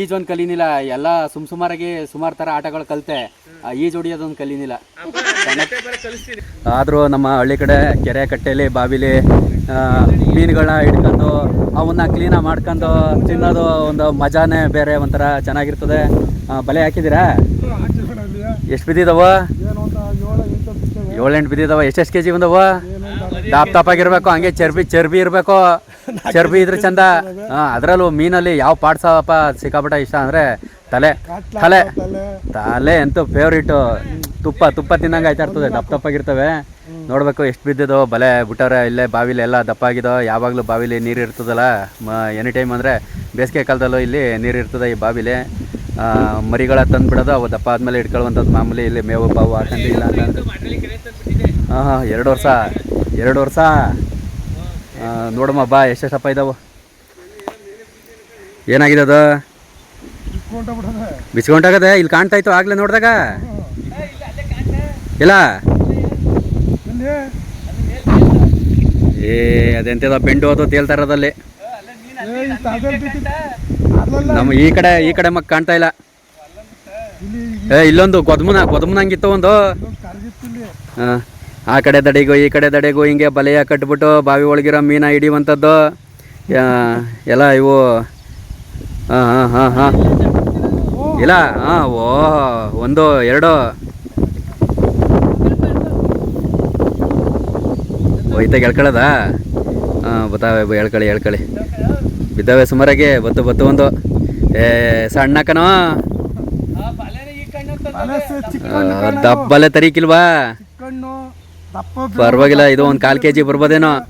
ಈಜೊಂದು ಕಲೀನಿಲ್ಲ, ಎಲ್ಲ ಸುಮ್ ಸುಮಾರಾಗಿ ಸುಮಾರು ಥರ ಆಟಗಳು ಕಲಿತೆ. ಈಜು ಹೊಡಿಯೋದೊಂದು ಕಲೀನಿಲ್ಲ. ಆದರೂ ನಮ್ಮ ಹಳ್ಳಿ ಕಡೆ ಕೆರೆ ಕಟ್ಟೆಲಿ, ಬಾವಿಲಿ ಮೀನುಗಳನ್ನ ಹಿಡ್ಕೊಂಡು ಅವನ್ನ ಕ್ಲೀನಾಗಿ ಮಾಡ್ಕೊಂಡು ತಿನ್ನೋದು ಒಂದು ಮಜಾನೇ ಬೇರೆ, ಒಂಥರ ಚೆನ್ನಾಗಿರ್ತದೆ. ಬಲೆ ಹಾಕಿದ್ದೀರಾ? ಎಷ್ಟು ಬಿದ್ದಿದಾವ? ಏಳೆಂಟು ಬಿದ್ದಿದಾವ ಎಷ್ಟೆಷ್ಟು ಕೆ ಜಿ ಬಂದವ? ದಾಪ್ ತಾಪಾಗಿರ್ಬೇಕು ಹಂಗೆ ಚರ್ಬಿ ಚರ್ಬಿ ಇರಬೇಕು. ಚರ್ಬಿ ಇದ್ರೆ ಚಂದ. ಅದ್ರಲ್ಲೂ ಅದರಲ್ಲೂ ಮೀನಲ್ಲಿ ಯಾವ ಪಾಡ್ಸಪ್ಪ ಸಿಕ್ಕಾಪಟ್ಟ ಇಷ್ಟ ಅಂದ್ರೆ ತಲೆ ತಲೆ. ತಲೆ. ಅಂತೂ ಫೇವ್ರೇಟು ತುಪ್ಪ ತುಪ್ಪ ತಿನ್ನಂಗೆ ಆಯ್ತಾ ಇರ್ತದೆ ದಪ್ಪ ದಪ್ಪಾಗಿರ್ತವೆ ನೋಡಬೇಕು ಎಷ್ಟು ಬಿದ್ದಿದೋ ಬಲೆ ಬಿಟ್ಟವ್ರೆ ಇಲ್ಲೇ ಬಾವಿಲಿ ಎಲ್ಲ ದಪ್ಪ ಆಗಿದೋ ಯಾವಾಗಲೂ ಬಾವಿಲಿ ನೀರು ಇರ್ತದಲ್ಲ ಎನಿ ಟೈಮ್ ಅಂದರೆ ಬೇಸಿಗೆ ಕಾಲದಲ್ಲೂ ಇಲ್ಲಿ ನೀರು ಇರ್ತದೆ ಈ ಬಾವಿಲಿ. ಆ, ಮರಿಗಳ ತಂದು ಬಿಡೋದು ಅವು ದಪ್ಪ ಆದಮೇಲೆ ಇಟ್ಕೊಳ್ಳುವಂಥದ್ದು ಮಾಮೂಲಿ ಇಲ್ಲಿ ಮೇವು ಬಾವು ಹಾಕೊಂಡು ಇಲ್ಲ ಅಂತ ಹಾಂ ಹಾಂ ಎರಡು ವರ್ಷ ಎರಡು ವರ್ಷ. ನೋಡಮ್ಮ ಬಾ ಎಷ್ಟೆಷ್ಟಪ್ಪ ಇದಾವ? ಏನಾಗಿದೆ ಅದು? ಬಿಚ್ಕೊಂಡಾಗದೆ ಇಲ್ಲಿ ಕಾಣ್ತಾ ಇತ್ತು ಆಗ್ಲೇ ನೋಡಿದಾಗ. ಇಲ್ಲ? ಏ ಅದೆಂತದ ಬೆಂಡು ಅದು ತೇಲ್ತಾ ಇರೋದಲ್ಲಿ. ನಮ್ಮ ಈ ಕಡೆ ಈ ಕಡೆ ಮಕ್ ಕಾಣ್ತಾ ಇಲ್ಲ. ಏ ಇಲ್ಲೊಂದು ಕೊದ್ಮುನ ಕೊದ್ಮುನಂಗಿತ್ತು ಒಂದು. ಹಾ. ಆ ಕಡೆ ದಡೆಗೂ ಈ ಕಡೆ ದಡೆಗೂ ಹಿಂಗೆ ಬಲೆಯ ಕಟ್ಬಿಟ್ಟು ಬಾವಿ ಒಳಗಿರೋ ಮೀನ ಹಿಡಿಯುವಂಥದ್ದು. ಎಲ್ಲ ಇವು. ಹಾಂ ಹಾಂ ಹಾಂ ಹಾಂ ಇಲ್ಲ ಹಾಂ ಓ ಒಂದು ಎರಡು. ಹೋಯ್ತ ಎಳ್ಕೊಳ್ಳೋದಾ ಹಾಂ ಬತ್ತಾವೆ ಹೇಳ್ಕೊಳ್ಳಿ ಹೇಳ್ಕೊಳ್ಳಿ. ಬಿದ್ದಾವೆ ಸುಮಾರಾಗಿ ಬತ್ತು ಬತ್ತು ಒಂದು. ಏ ಸಣ್ಣಕ್ಕನೋ ದಬ್ಬಲೆ ತರೀಕಿಲ್ವಾ? ಪರವಾಗಿಲ್ಲ ಇದು ಒಂದು ಕಾಲು ಕೆ ಜಿ ಬರ್ಬೋದೇನೋ?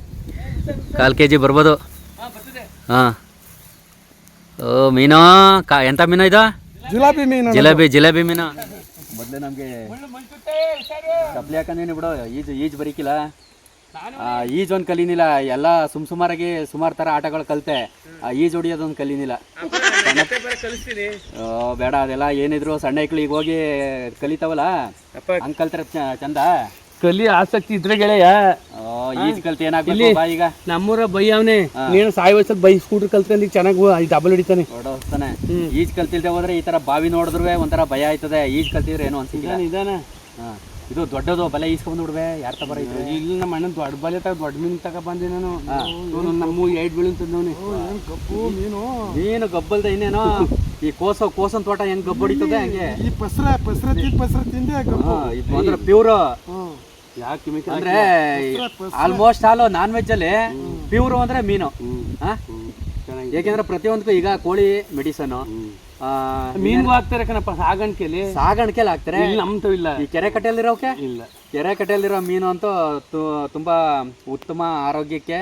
ಕಾಲು ಕೆ ಜಿ ಬರ್ಬೋದು. ಹಾಂ. ಓ ಮೀನು ಕಾ ಎಂಥ ಮೀನು ಇದು? ಜಿಲಾಬಿ ಮೀನು ಜಿಲೇಬಿ ಜಿಲೇಬಿ ಮೀನು. ಮೊದಲೇ ನಮಗೆ ಚಪ್ಪಲಿ ಹಾಕಂದೇನಿ ಬಿಡು ಈಜು ಈಜು ಬರೀಕಿಲ್ಲ. ಈಜು ಒಂದು ಕಲೀನಿಲ್ಲ ಎಲ್ಲ ಸುಮ್ ಸುಮಾರಾಗಿ ಸುಮಾರು ಥರ ಆಟಗಳು ಕಲಿತೆ. ಈಜು ಹೊಡಿಯೋದೊಂದು ಕಲೀನಿಲ್ಲ. ಓ, ಬೇಡ ಅದೆಲ್ಲ ಏನಿದ್ರು ಸಣ್ಣ ಐಕ್ಳು ಈಗ ಹೋಗಿ ಕಲಿತಾವಲ್ಲ? ಹಂಗೆ ಕಲ್ತಾರೆ ಚ- ಚಂದ? ಕಲಿ ಆಸಕ್ತಿ ಇದ್ರೆ ಗೆಳೆಯ. ಈಜ್ ಕಲ್ತು ಬಾ ಈಗ? ನಮ್ಮೂರ ಬೈ ಅವನೇ ನೀನು ಸಾಯಿ ವಯಸ್ಸಲ್ಲಿ ಬೈ ಸ್ಕೂಟರ್ ಕಲ್ತ್ಕೊಂಡು ಚೆನ್ನಾಗಿ ಡಬಲ್ ಹಿಡಿತಾನೆ. ಹೊಡೋಸ್ತಾನೆ ಈಜ್ ಕಲ್ತಿಲ್ದೆ ಹೋದ್ರೆ ಈ ತರ ಬಾವಿ ನೋಡಿದ್ರು ಒಂಥರ ಭಯ ಆಯ್ತದೆ. ಈಜ್ ಕಲ್ತಿದ್ರೆ ಏನೋ ಅನ್ಸಿಲ್ಲ. ಇದಾನ ಇದು ದೊಡ್ಡದು ಬಲೆ ಈಸ್ಕೊಂಡ್ ಬಿಡ್ವೆ. ಯಾರ ತಬರ ಇದ್ರು ಇಲ್ಲಿ ನಮ್ಮ ಅಣ್ಣ ದೊಡ್ಡ ಬಲೆ ತಗ ದೊಡ್ಡ ಮೀನು ತಗ ಬಂದೆ ನಾನು. ನಮ್ಮ ಏಟ್ ಬೀಳು ತಂದವನಿ. ಕಪ್ಪು ಮೀನು? ನೀನು ಗಬ್ಬಲ್ದ ಇನ್ನೇನೋ? ಈ ಕೋಸ ಕೋಸನ್ ತೋಟ ಹೆಂಗ್ ಗಬ್ಬಡಿತದೆ ಹಂಗೆ? ಈ ಪಸ್ರ ಪಸ್ರ ತಿಂದ ಪಸ್ರ ತಿಂದೆ ಅಂದ್ರೆ ಪ್ಯೂರ್ ಅಂದ್ರೆ ಆಲ್ಮೋಸ್ಟ್ ಆಲ್ ನಾನ್ ವೆಜ್ ಅಲ್ಲಿ ಪ್ಯೂರ್ ಅಂದ್ರೆ ಮೀನು? ಯಾಕೆಂದ್ರೆ ಪ್ರತಿಯೊಂದಕ್ಕೂ ಈಗ ಕೋಳಿ ಮೆಡಿಸನ್ ಮೀನ್ಗೂ ಹಾಕ್ತಾರೆ ಕಣಪ್ಪ ಸಾಗಾಣಿಕೆಲಿ. ಸಾಗಾಣಿಕೆಲ್ಲ ಹಾಕ್ತಾರೆ. ನಮ್ದು ಇಲ್ಲ. ಈ ಕೆರೆ ಕಟ್ಟೆಯಲ್ಲಿರೋಕೆ ಇಲ್ಲ. ಕೆರೆ ಕಟ್ಟೆಯಲ್ಲಿರೋ ಮೀನು ಅಂತೂ ತುಂಬಾ ಉತ್ತಮ ಆರೋಗ್ಯಕ್ಕೆ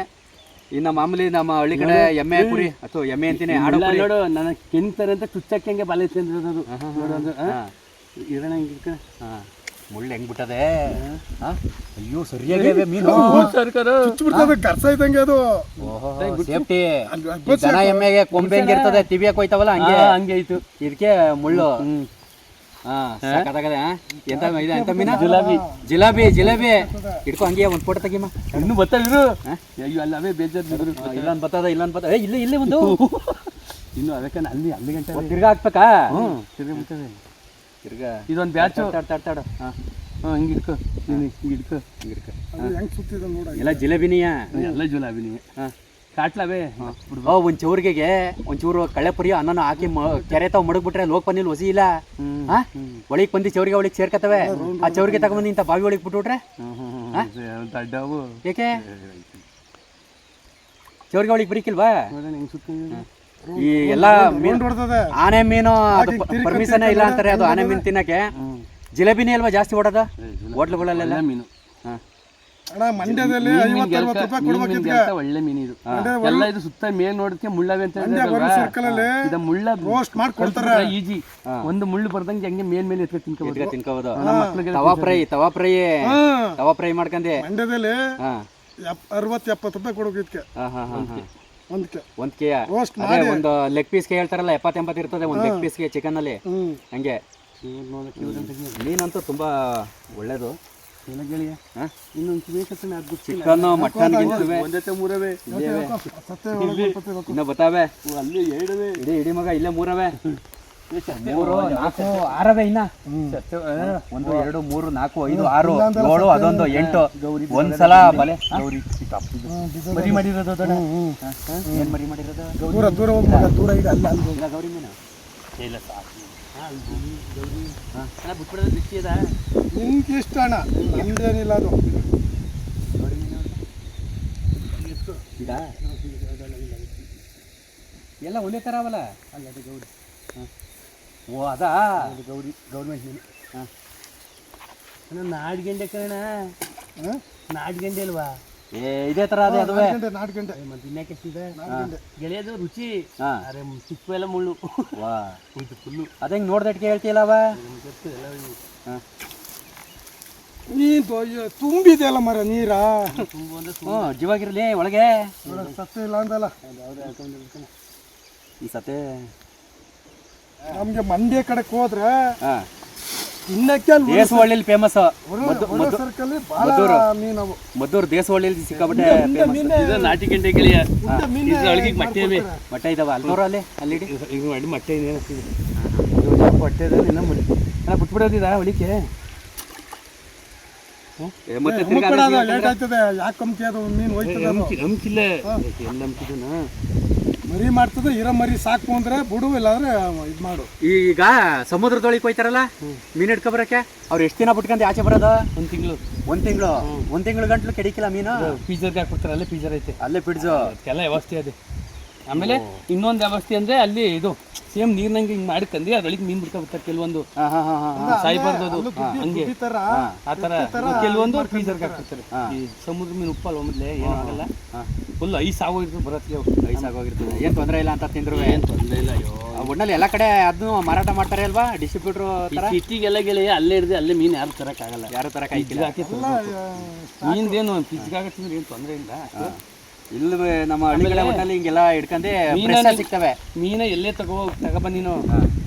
ಇನ್ನು ಮಾಮೂಲಿ ನಮ್ಮ ಹಳ್ಳಿ ಕಡೆ ಎಮ್ಮೆ ಕುರಿ ಅಥವಾ ಎಮ್ಮೆ ಅಂತೀನಿ ಕುರಿ. ನೋಡು ನನಗೆ ಕೆಂತಾರೆ ಅಂತ ಚುಚ್ಚಕ್ಕೆ ಹಂಗೆ ಬಲೆ ತಿಂದಿರೋದು ನೋಡು ಅದು ಹಾ. ಇರೋಣ ಹಿಂಗೆ ಹಾ. ಮುಳ್ಳು ಹೆಂಗ್ ಬಿಟ್ಟದೆ? ಅಯ್ಯೋ ಸರಿಯಾಗಿದೆ ಮೀನು. ಸರ್ಕಾರ ಕರ್ಸ ಇದ್ದಂಗೆ ಅದು. ಸೇಫ್ಟಿ. ದನ ಎಮ್ಮೆಗೆ ಕೊಂಬೆ ಹೆಂಗಿರ್ತದೆ ತಿವಿಯಕ್ಕೆ ಹೋಯ್ತಾವಲ್ಲ ಹಂಗೆ? ಹಂಗೆ ಆಯ್ತು ಇದಕ್ಕೆ ಮುಳ್ಳು. ಹಾ ಸಾಕಾಗದೆ ಎಂತ ಇದೆ ಎಂತ ಮೀನ? ಜಿಲಾಬಿ. ಜಿಲಾಬಿ ಜಿಲಾಬಿ. ಇಟ್ಕೊ ಹಂಗೆ ಒಂದ್ ಫೋಟೋ ತೆಗಿಮ. ಇನ್ನು ಬತ್ತಲ್ರು ಅಯ್ಯೋ ಅಲ್ಲ ಅವೇ ಬೇಜಾರು ಇಲ್ಲ ಇಲ್ಲೊಂದ್ ಇಲ್ಲ ಇಲ್ಲೊಂದ್ ಬರ್ತದ. ಏ, ಇಲ್ಲೇ ಇಲ್ಲೇ ಒಂದು. ಇನ್ನು ಅದಕ್ಕೆ ಅಲ್ಲಿ ಅಲ್ಲಿ ಗಂಟೆ ತಿರ್ಗಾ ಹಾಕ್ಬೇಕಾ? ಹ್ಞೂ ತಿರ್ಗಿ ತಿರ್ಗಾ ಇದೊಂದು ಬ್ಯಾಚು. ತಡ್ತಾಡ ತಡ್ ತಡ್ ಹಾ. ಹಾಂ ಹಿಂಗೆ ಇಟ್ಕೋ. ನೀನು ಹಿಂಗೆ ಇಟ್ಕೋ. ಹಿಂಗೆ ಅದು ಹೆಂಗೆ ಸುತ್ತಿದ ನೋಡ ಎಲ್ಲ ಜಿಲೇಬಿನಿಯ? ಎಲ್ಲ ಜುಲಾಬಿ ಹಾಂ. ಹಾ. ಕಾಟ್ಲವೇ ಓ ಒಂದ್ ಚೌರ್ಗೆಗೆ ಒಂಚೂರು ಕಳೆ ಪುರಿ ಅನ್ನನ ಹಾಕಿ ಮ- ಕೆರೆ ತಾವ್ ಮಡಗ್ಬಿಟ್ರೆ ಲೋಕ ಪನ್ನಿಲ್ ಹೊಸಿ ಇಲ್ಲ? ಹಾ? ಒಳಗೆ ಬಂದು ಚೌರಿಗೆ ಒಳಗೆ ಸೇರ್ಕತವೆ ಆ ಚೌರಿಗೆ ತಗೊಂಬಂದು ಇಂತ ಬಾವಿ ಒಳಗೆ ಬಿಟ್ಬಿಟ್ರೆ ಅಡ್ಡವು. ಏಕೆ? ಚೌರಿಗೆ ಒಳಗೆ ಬರೀಕಿಲ್ವಾ ನೋಡೋಣ ಹೆಂಗೆ ಸುತ್ತ ಈ ಎಲ್ಲಾ ಮೀನ್ ಆನೆ ಮೀನು ಅದು ಪರ್ಮಿಷನ್ ಇಲ್ಲ ಅಂತಾರೆ ಅದು ಆನೆ ಮೀನ್ ತಿನ್ನಕ್ಕೆ. ಜಿಲೇಬಿನೇ ಅಲ್ವಾ ಜಾಸ್ತಿ ಓಡೋದು ಹೋಟ್ಲುಗಳಲ್ಲೆಲ್ಲ ಮೀನು. ಮಂಡ್ಯದಲ್ಲಿ ಒಳ್ಳೆ ಮೀನು ಇದು. ಎಲ್ಲ ಇದು ಸುತ್ತ ಮೇಲ್ ನೋಡಕ್ಕೆ ಮುಳ್ಳವೆ ಅಂತ ಬರೋ ಸರ್ಕಲ್ ಅಲ್ಲಿ ಇದ ಮುಳ್ಳ ರೋಸ್ಟ್ ಮಾಡಿ ಕೊಡ್ತಾರೆ ಈಜಿ. ಒಂದು ಮುಳ್ಳು ಬರ್ದಂಗೆ ಹಂಗೆ ಮೇಲ್ ಮೇಲೆ ಎತ್ಕೊಂಡು ತಿನ್ಕೋಬೋದು. ಇದ್ಕೆ ತಿನ್ಕೋಬೋದು. Tawa fry tawa fry. Tawa fry ಮಾಡ್ಕಂದೆ ಮಂಡ್ಯದಲ್ಲಿ ಅರವತ್ತು ಎಪ್ಪತ್ತು ರೂಪಾಯಿ ಕೊಡೋಕಿದ್ಕೆ ಇದಕ್ಕೆ. ಹಾ ಹಾ ಹಾ ಒಂದ್ಕೆ ಒಂದ್ ಕೆ ಅದೇ ಒಂದು ಲೆಗ್ ಪೀಸ್ಗೆ ಹೇಳ್ತಾರಲ್ಲ ಎಪ್ಪತ್ತು ಎಂಬತ್ತು ಇರ್ತದೆ ಒಂದು ಲೆಗ್ ಪೀಸ್ಗೆ ಚಿಕನ್ ಅಲ್ಲಿ. ಹಂಗೆ. ಮೀನಂತೂ ತುಂಬಾ ಒಳ್ಳೇದು. ಚಿಕನ್ನು ಮಟನ್ ಮೂರವೇ. ಇನ್ನ ಬತ್ತಾವೆ. ಅಲ್ಲಿ ಇಡೀ ಇಡೀ ಮಗ ಇಲ್ಲೇ ಮೂರವೆ. ಮೂರು ನಾಲ್ಕು ಆರವೆ ಇನ್ನ? ಒಂದು ಎರಡು ಮೂರು ನಾಲ್ಕು ಐದು ಆರು ಏಳು ಅದೊಂದು ಎಂಟು. ಒಂದ್ಸಲ ಬಲೆ. ಮರಿ ಮಾಡಿರೋದು ಏನ್ ಮರಿ ಮಾಡಿರೋದು? ದೂರ ದೂರ ಹೋಗಿ ದೂರ ಇದೆ ಅಲ್ಲ ಅಲ್ಲಿ ಹೋಗು. ಇಲ್ಲ ಗೌರಿ ಮೀನು? ಇಲ್ಲ ಸಾಕು. ಬಿಟ್ಬಿಡೋದು ಬಿಚ್ಚಿ ಅದ. ನಿನ್ಗೆ ಇಷ್ಟ ಅಣ್ಣ. ನಮ್ದೇನಿಲ್ಲ ಅದು. ಈಗ? ಎಲ್ಲ ಒಂದೇ ತರ ಅವಲ್ಲ? ಅಲ್ಲ ಅದು ಗೌರಿ. ಓ ಅದಾ ಗೌರಿ ಗೌರ್ಮೆಂಟ್ ಮೀನು ಹಾಂ. ಅಣ್ಣ ನಾಡ್ಗೆಂಡೆ ಕಣ ನಾಡ್ಗೆಂಡೆ ಅಲ್ವಾ? ಏ ಇದೇ ಥರ ಅದೇ ಅದುವೇ. ಗಂಟೆ ನಾಲ್ಕು ಗಂಟೆ. ಮತ್ತೆ ಇನ್ಯಾಕೆ ಎಷ್ಟಿದೆ? ಗೆಳೆಯದು ರುಚಿ. ಹಾಂ. ಅರೆ ಸಿಪ್ಪು ಎಲ್ಲ ಮುಳ್ಳು. ವಾ. ಇದು ಫುಲ್ಲು. ಅದ ಹೆಂಗೆ ನೋಡ್ದಟ್ಗೆ ಹೇಳ್ತೀಯಲ್ಲವ ಗೊತ್ತು ಎಲ್ಲ ಹಾಂ. ನೀನು ತುಂಬಿದೆಯಲ್ಲ ಮರ ನೀರಾ? ತುಂಬ ಅಂದ್ರೆ ಹ್ಞೂ ಜೀವಾಗಿರ್ಲಿ ಒಳಗೆ. ಸತ್ತೆ ಇಲ್ಲ ಅಂದಲ್ಲ. ಈ ಸತೆ ನಮ್ಗೆ ಮಂಡ್ಯ ಕಡೆ ಹೋದ್ರೆ ತಿನ್ನಕ್ಕೆ ಇನ್ನಕ್ಕೆ ಅಲ್ಲಿ ದೇಸವಳ್ಳಿಲಿ ಫೇಮಸ್ ಸರ್ಕಲ್ ಬಹಳ ಮೀನು ಮದ್ದೂರು. ದೇಸವಳ್ಳಿಲಿ ಸಿಕ್ಕಾಬಿಟ್ಟೆ ಮೀನೆ ಇದು ನಾಟಿ ಗಂಟೆ ಗಿಳಿಯ. ಅಳಿಗೆ ಮೊಟ್ಟೆ ಇವೆ ಮೊಟ್ಟೆ ಇದಾವ ಅಲ್ನೂರು ಅಲ್ಲಿ? ಅಲ್ಲಿ ಇಡಿ ಈಗ ಮಾಡಿ ಮೊಟ್ಟೆ ಇದೆ. ಮೊಟ್ಟೆ ಇದೆ ಇನ್ನ ಮುಡಿ ಅಲ್ಲ ಬಿಟ್ಬಿಡೋದಿದ ಒಳಿಕೆ ಏ, ಮತ್ತೆ ಲೇಟ್ ಆಗ್ತದೆ. ಯಾಕೆ ಕಂಪ್ತಿ ಅದು ಮೀನು ಹೋಯ್ತದೆ ಅದು. ನಂಬಿಕಿಲ್ಲ ಎಲ್ಲ ನಂಬಿಕಿದನ ಮರಿ ಮಾಡ್ತದೆ ಇರೋ ಮರಿ ಸಾಕು ಅಂದ್ರೆ ಬಿಡು ಇಲ್ಲಾಂದ್ರೆ ಇದು ಮಾಡು. ಈಗ ಸಮುದ್ರದೊಳಗೆ ಹೋಯ್ತಾರಲ್ಲ ಮೀನು ಹಿಡ್ಕೊಬರಕ್ಕೆ? ಅವ್ರು ಎಷ್ಟು ದಿನ ಬಿಟ್ಕೊಂಡು ಆಚೆ ಬರೋದ? ಒಂದು ತಿಂಗಳು. ಒಂದ್ ತಿಂಗಳು? ಒಂದ್ ತಿಂಗಳು ಗಂಟ್ಲು ಕೆಡಿಕಿಲ್ಲ ಮೀನು? ಪೀಜರ್ಗೆ ಹಾಕ್ಬಿಡ್ತಾರೆ ಅಲ್ಲೇ ಪೀಜರ್ ಐತೆ. ಅಲ್ಲೇ ಪಿಡ್ಸು ಎಲ್ಲ ವ್ಯವಸ್ಥೆ ಇದೆ ಆಮೇಲೆ ಇನ್ನೊಂದು ವ್ಯವಸ್ಥೆ ಅಂದ್ರೆ ಅಲ್ಲಿ ಇದು ಸೇಮ್ ನೀರ್ನಂಗೆ ಮಾಡಿ ತಂದಿ ಅದ್ರೊಳಗೆ ಮೀನ್ ಬಿಡ್ಕೊಬಿಡ್ತಾರೆ ಕೆಲವೊಂದು ಹಾ ಹಾ ಹಾ ಹಾ ಸಾಯ್ಬಾರ್ದು ಹಂಗೆ. ತರ ಆ ಥರ ಕೆಲವೊಂದು ಫ್ರೀಸರ್ ಹಾಕ್ಬಿಡ್ತಾರೆ. ಈ ಸಮುದ್ರ ಮೀನು ಉಪ್ಪಲ್ಲ ಮೊದಲೇ? ಏನಾಗಲ್ಲ ಫುಲ್ ಐಸ್ ಆಗೋಗಿರ್ತದೆ ಬರತ್ತೆ ಐಸ್ ಆಗೋಗಿರ್ತದೆ. ಏನ್ ತೊಂದ್ರೆ ಇಲ್ಲ ಅಂತ ತಿಂದ್ರು ಏನ್ ತೊಂದರೆ ಇಲ್ಲ ಅಯ್ಯೋ. ಒಟ್ನಲ್ಲಿ ಎಲ್ಲಾ ಕಡೆ ಅದನ್ನು ಮಾರಾಟ ಮಾಡ್ತಾರೆ ಅಲ್ವಾ? ಡಿಸ್ಟ್ರಿಬ್ಯೂಟರ್ ತರ? ಸಿಟಿಗೆಲ್ಲ ಗೆಳೆಯ ಅಲ್ಲೇ ಇರ್ದೆ ಅಲ್ಲೇ ಮೀನು ಯಾರು ತರಕ್ಕಾಗಲ್ಲ ಯಾರು ತರ ಕೈ ಪಿಜ್ಜಾ ಹಾಕಿ ಮೀನ್ದೇನು ಪಿಜ್ಜಿಗೆ ಆಗತ್ತಿದ್ರೆ ಏನು ತೊಂದರೆ ಇಲ್ಲ. ಇಲ್ಲವೇ ನಮ್ಮ ಹಳ್ಳಿಗಳ ಒಟ್ಟಿನಲ್ಲಿ ಹಿಂಗೆಲ್ಲ ಹಿಡ್ಕಂಡೆ ಮೀನ ಸಿಗ್ತವೆ. ಮೀನ ಎಲ್ಲೇ ತಗೋ ತಗೊಬ ನೀನು?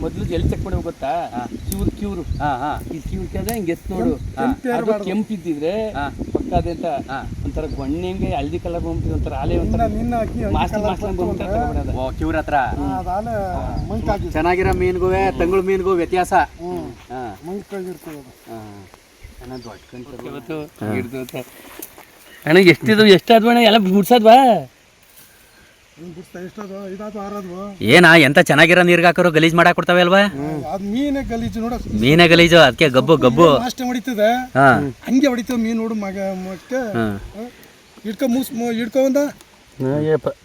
ಮೊದಲು ಎಲ್ಲಿ ಮಾಡ್ಬೇಕು ಗೊತ್ತಾ? Cure cure. ಹಾ ಹಾ. ಈ ಕ್ಯೂರ್ ಕೇಳಿದ್ರೆ ಹಿಂಗೆ ಎತ್ ನೋಡು. ಅದು ಕೆಂಪಿದ್ದಿದ್ರೆ ಪಕ್ಕದೆ ಅಂತ ಒಂಥರ ಗೊಣ್ಣೆಂಗೆ ಹಳದಿ ಕಲರ್ ಬಂದ್ಬಿಟ್ಟು ಒಂಥರ ಆಲೆ ಒಂಥರ ಮಾಸ್ತಿ ಮಾಸ್ತಿ ಬಂದ್ಬಿಟ್ಟು ಕ್ಯೂರ್ ಹತ್ರ. ಚೆನ್ನಾಗಿರೋ ಮೀನ್ಗೂ ತಂಗಳು ಮೀನ್ಗೂ ವ್ಯತ್ಯಾಸ. ಹಾ. ಮಂಕಾಗಿರ್ತದೆ ಅದು. ಹಾ. ಚೆನ್ನಾಗ್ ದೊಡ್ಡ ಕಣ್ತು ಇವತ್ತು ಹಿಡ್ದು ಅಣ್ಣ ಎಷ್ಟಿದ್ವು ಎಷ್ಟಾದ್ವು ಅಣ್ಣ? ಎಲ್ಲ ಆರದ್ವು. ಏನ ಎಂತ ಚೆನ್ನಾಗಿರೋ ನೀರ್ಗೆ ಹಾಕೋರು ಗಲೀಜ್ ಮಾಡಾಕ್ ಕೊಡ್ತಾವೆ ಅಲ್ವಾ? ಅದು ಮೀನೇ ಗಲೀಜು ನೋಡ. ಮೀನೇ ಗಲೀಜು ಅದಕ್ಕೆ ಗಬ್ಬು ಗಬ್ಬು. ಅಷ್ಟೇ ಹೊಡಿತದೆ. ಹಂಗೆ ಹೊಡಿತವೆ ಮೀನು ನೋಡು ಮಗ ಮಕ್ಕೆ ಹಿಡ್ಕೊ ಮೂಸ್ ಮು- ಹಿಡ್ಕೊ ಒಂದ.